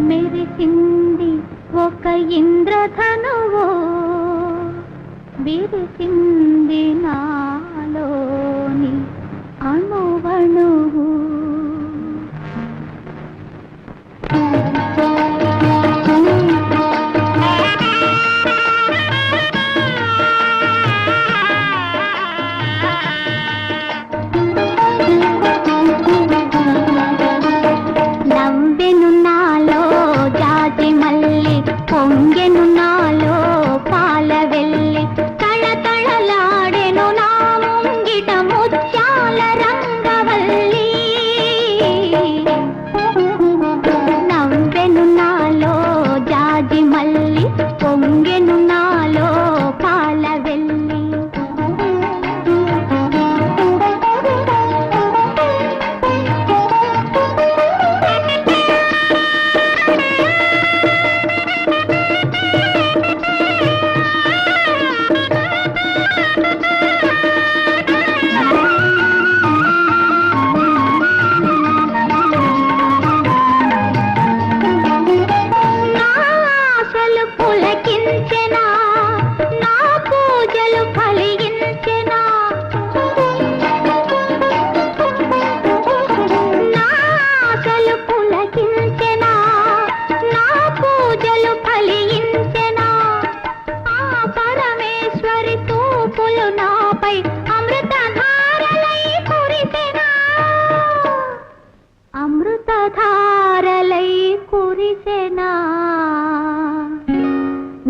మెరిసింది ఒక ఇంద్రధనువో బిరిసింది నాలోని అణువణువు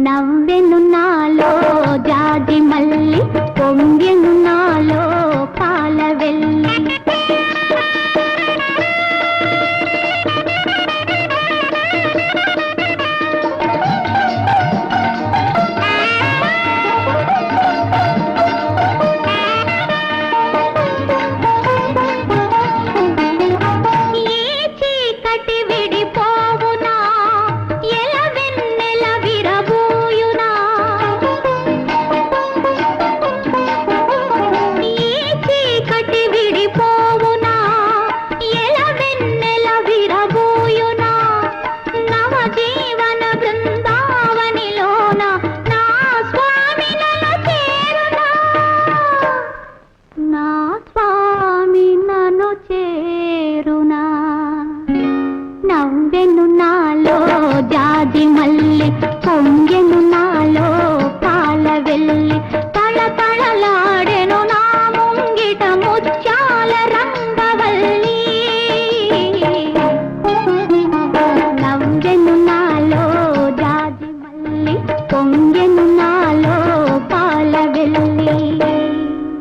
నవ్వెను నాలో జాజి మల్లి పొంగెను 我们。